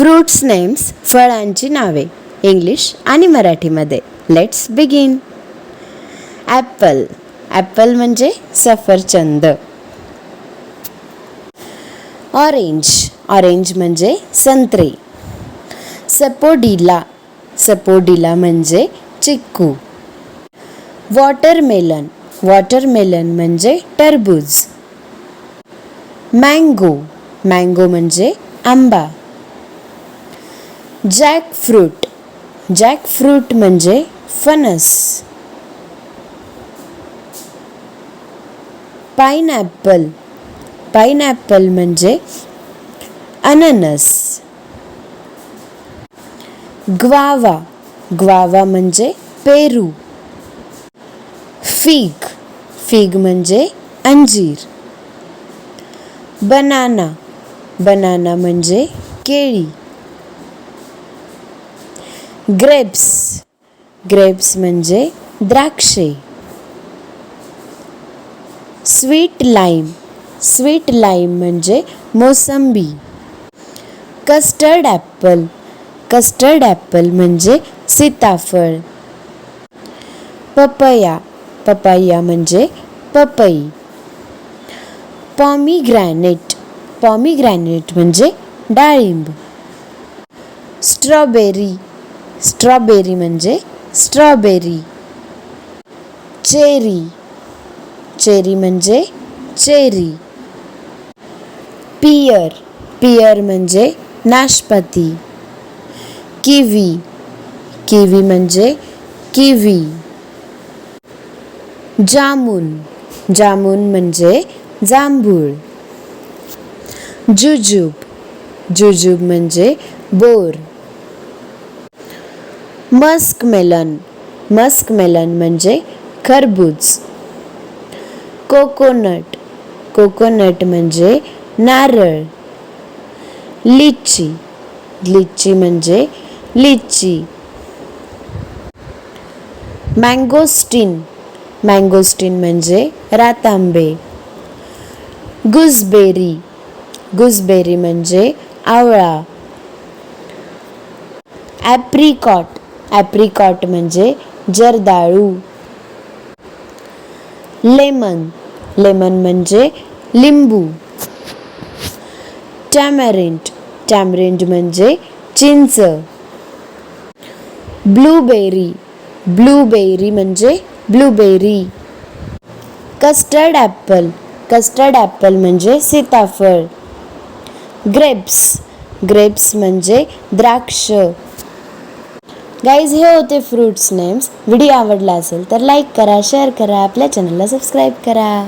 Fruits names फळांची नावे. English आणि मराठीमध्ये. लेट्स बिगिन ॲपल ॲपल म्हणजे सफरचंद. ऑरेंज ऑरेंज म्हणजे संत्रे. सपोडिला सपोडिला म्हणजे चिक्कू. वॉटरमेलन वॉटरमेलन म्हणजे टरबूज. मँगो मँगो म्हणजे आंबा. जॅक फ्रूट जॅक फ्रूट म्हणजे फणस. पाईनॲपल पाईनॲपल म्हणजे अननस. ग्वावा ग्वावा म्हणजे पेरू. फीग फीग म्हणजे अंजीर. बनाना बनाना म्हणजे केळी. ग्रेप्स ग्रेप्स म्हणजे द्राक्षे. स्वीट लाईम स्वीट लाईम म्हणजे मोसंबी. कस्टर्ड ॲपल कस्टर्ड ॲपल म्हणजे सीताफळ. पपया पपया म्हणजे पपई. पॉमीग्रॅनेट पॉमीग्रॅनेट म्हणजे डाळिंब. स्ट्रॉबेरी स्ट्रॉबेरी म्हणजे स्ट्रॉबेरी चेरी चेरी म्हणजे चेरी पियर पियर म्हणजे नाशपती. किवी किवी म्हणजे किवी जामून जामून म्हणजे जांभूळ. जुजूब जुजूब म्हणजे बोर. मस्क मेलन मस्क मेलन म्हणजे खरबूज. कोकोनट कोकोनट म्हणजे नारळ. लिची लिची म्हणजे लिची मँगोस्टीन मँगोस्टीन म्हणजे रातांबे. गुजबेरी गुजबेरी म्हणजे आवळा. ॲप्रिकॉट ॲप्रिकॉट म्हणजे जर्दाळू. लेमन लेमन म्हणजे लिंबू. टॅमरिंट टॅमरिंट म्हणजे चिंच. ब्लूबेरी ब्लूबेरी म्हणजे blueberry. Custard apple custard apple म्हणजे सीताफळ. ग्रेप्स ग्रेप्स म्हणजे द्राक्ष. गाईज हे होते फ्रूट्स नेम्स व्हिडिओ आवडला असेल तर लाईक करा शेअर करा आपल्या चॅनलला सबस्क्राईब करा.